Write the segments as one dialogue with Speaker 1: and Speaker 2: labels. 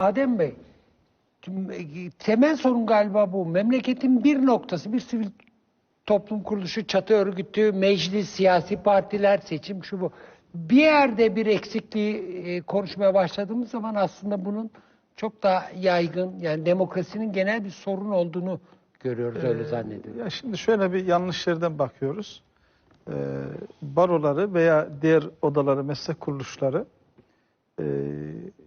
Speaker 1: Adem Bey, temel sorun galiba bu. Memleketin bir noktası, bir sivil toplum kuruluşu, çatı örgütü, meclis, siyasi partiler, seçim şu bu. Bir yerde bir eksikliği e, konuşmaya başladığımız zaman aslında bunun çok daha yaygın, yani demokrasinin genel bir sorun olduğunu görüyoruz, öyle zannediyorum.
Speaker 2: Ya şimdi şöyle bir yanlış yerden bakıyoruz. Ee, baroları veya diğer odaları, meslek kuruluşları e,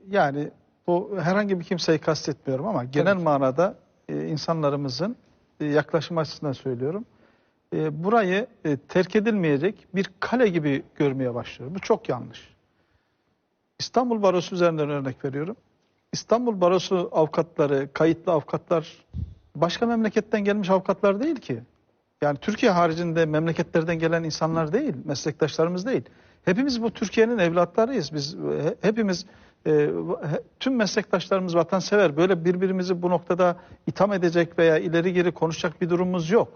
Speaker 2: yani bu herhangi bir kimseyi kastetmiyorum ama genel manada e, insanlarımızın e, yaklaşım açısından söylüyorum. E, burayı e, terk edilmeyecek bir kale gibi görmeye başlıyor. Bu çok yanlış. İstanbul Barosu üzerinden örnek veriyorum. İstanbul Barosu avukatları, kayıtlı avukatlar başka memleketten gelmiş avukatlar değil ki. Yani Türkiye haricinde memleketlerden gelen insanlar değil, meslektaşlarımız değil. Hepimiz bu Türkiye'nin evlatlarıyız. Biz he- hepimiz e, tüm meslektaşlarımız vatansever. Böyle birbirimizi bu noktada itham edecek veya ileri geri konuşacak bir durumumuz yok.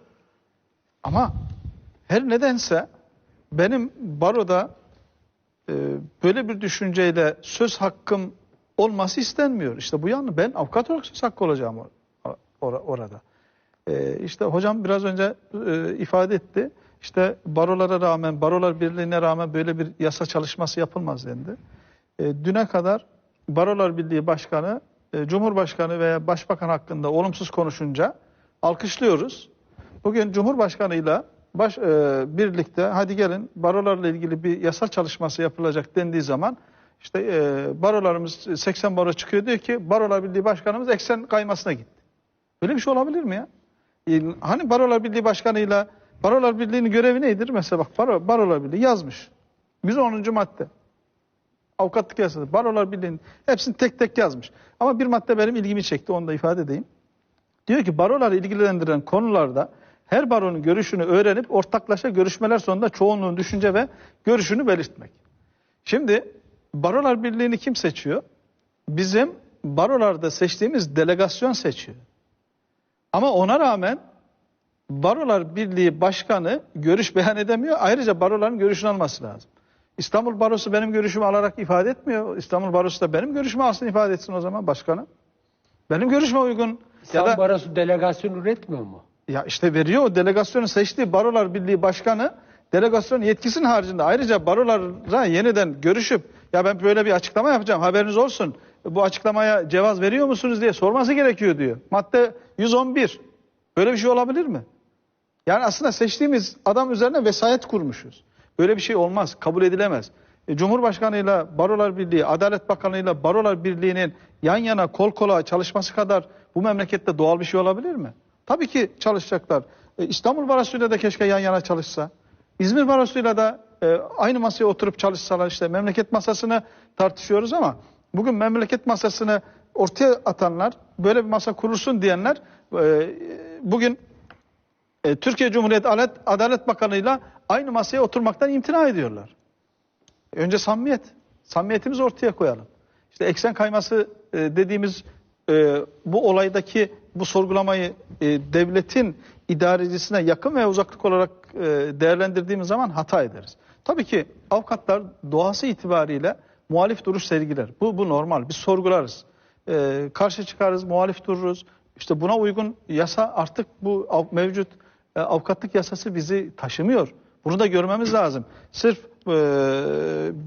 Speaker 2: Ama her nedense benim baroda e, böyle bir düşünceyle söz hakkım olması istenmiyor. İşte bu yanlı. Ben avukat olarak söz hakkı olacağım or- or- orada. E, işte hocam biraz önce e, ifade etti. İşte barolara rağmen, barolar birliğine rağmen böyle bir yasa çalışması yapılmaz dendi. E, düne kadar Barolar Birliği Başkanı, e, Cumhurbaşkanı veya Başbakan hakkında olumsuz konuşunca alkışlıyoruz. Bugün Cumhurbaşkanıyla baş, e, birlikte hadi gelin barolarla ilgili bir yasal çalışması yapılacak dendiği zaman işte e, barolarımız 80 baro çıkıyor diyor ki Barolar Birliği Başkanımız eksen kaymasına gitti. Böyle bir şey olabilir mi ya? E, Hani Barolar Birliği Başkanıyla Barolar Birliği'nin görevi nedir? Mesela bak Baro, Barolar Birliği yazmış. 110. madde. Avukatlık yasası, Barolar Birliği'nin hepsini tek tek yazmış. Ama bir madde benim ilgimi çekti, onu da ifade edeyim. Diyor ki baroları ilgilendiren konularda her baronun görüşünü öğrenip ortaklaşa görüşmeler sonunda çoğunluğun düşünce ve görüşünü belirtmek. Şimdi Barolar Birliği'ni kim seçiyor? Bizim barolarda seçtiğimiz delegasyon seçiyor. Ama ona rağmen Barolar Birliği Başkanı görüş beyan edemiyor. Ayrıca baroların görüşünü alması lazım. İstanbul Barosu benim görüşümü alarak ifade etmiyor. İstanbul Barosu da benim görüşümü alsın ifade etsin o zaman başkanı. Benim görüşüme uygun. Ya
Speaker 1: Sen
Speaker 2: da
Speaker 1: Barosu delegasyon üretmiyor mu?
Speaker 2: ya işte veriyor o delegasyonu seçtiği Barolar Birliği Başkanı delegasyon yetkisinin haricinde ayrıca barolara yeniden görüşüp ya ben böyle bir açıklama yapacağım haberiniz olsun. Bu açıklamaya cevaz veriyor musunuz diye sorması gerekiyor diyor. Madde 111. Böyle bir şey olabilir mi? Yani aslında seçtiğimiz adam üzerine vesayet kurmuşuz. Böyle bir şey olmaz, kabul edilemez. E, Cumhurbaşkanıyla Barolar Birliği, Adalet Bakanıyla Barolar Birliği'nin yan yana kol kola çalışması kadar bu memlekette doğal bir şey olabilir mi? Tabii ki çalışacaklar. E, İstanbul Barosu'yla da keşke yan yana çalışsa. İzmir Barosu'yla da e, aynı masaya oturup çalışsalar işte memleket masasını tartışıyoruz ama bugün memleket masasını ortaya atanlar, böyle bir masa kurulsun diyenler e, bugün e, Türkiye Cumhuriyeti Adalet, Adalet Bakanı'yla aynı masaya oturmaktan imtina ediyorlar. Önce samimiyet. Samimiyetimizi ortaya koyalım. İşte eksen kayması e, dediğimiz e, bu olaydaki bu sorgulamayı e, devletin idarecisine yakın ve uzaklık olarak e, değerlendirdiğimiz zaman hata ederiz. Tabii ki avukatlar doğası itibariyle muhalif duruş sergiler. Bu, bu normal. Biz sorgularız. E, karşı çıkarız, muhalif dururuz. İşte buna uygun yasa artık bu mevcut e, avukatlık yasası bizi taşımıyor. Bunu da görmemiz lazım. Sırf e,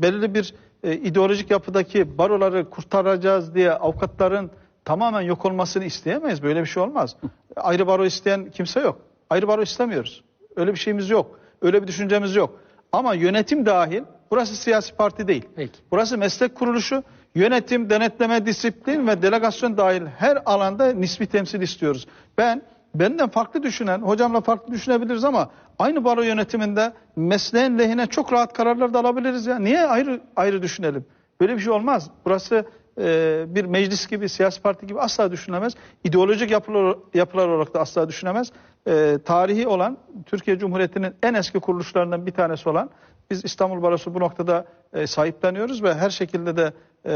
Speaker 2: belirli bir e, ideolojik yapıdaki baroları kurtaracağız diye avukatların tamamen yok olmasını isteyemeyiz. Böyle bir şey olmaz. Ayrı baro isteyen kimse yok. Ayrı baro istemiyoruz. Öyle bir şeyimiz yok. Öyle bir düşüncemiz yok. Ama yönetim dahil, burası siyasi parti değil.
Speaker 1: Peki.
Speaker 2: Burası meslek kuruluşu, yönetim, denetleme, disiplin ve delegasyon dahil her alanda nispi temsil istiyoruz. Ben benden farklı düşünen, hocamla farklı düşünebiliriz ama aynı baro yönetiminde mesleğin lehine çok rahat kararlar da alabiliriz ya. Niye ayrı ayrı düşünelim? Böyle bir şey olmaz. Burası e, bir meclis gibi, siyasi parti gibi asla düşünülemez. İdeolojik yapılar, yapılar olarak da asla düşünemez. E, tarihi olan, Türkiye Cumhuriyeti'nin en eski kuruluşlarından bir tanesi olan biz İstanbul Barosu bu noktada e, sahipleniyoruz ve her şekilde de e,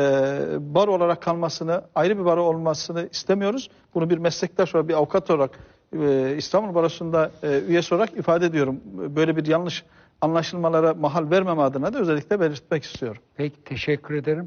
Speaker 2: baro olarak kalmasını, ayrı bir baro olmasını istemiyoruz. Bunu bir meslektaş olarak, bir avukat olarak e, İstanbul Barosu'nda e, üyesi olarak ifade ediyorum. Böyle bir yanlış anlaşılmalara mahal vermeme adına da özellikle belirtmek istiyorum.
Speaker 1: Peki, teşekkür ederim.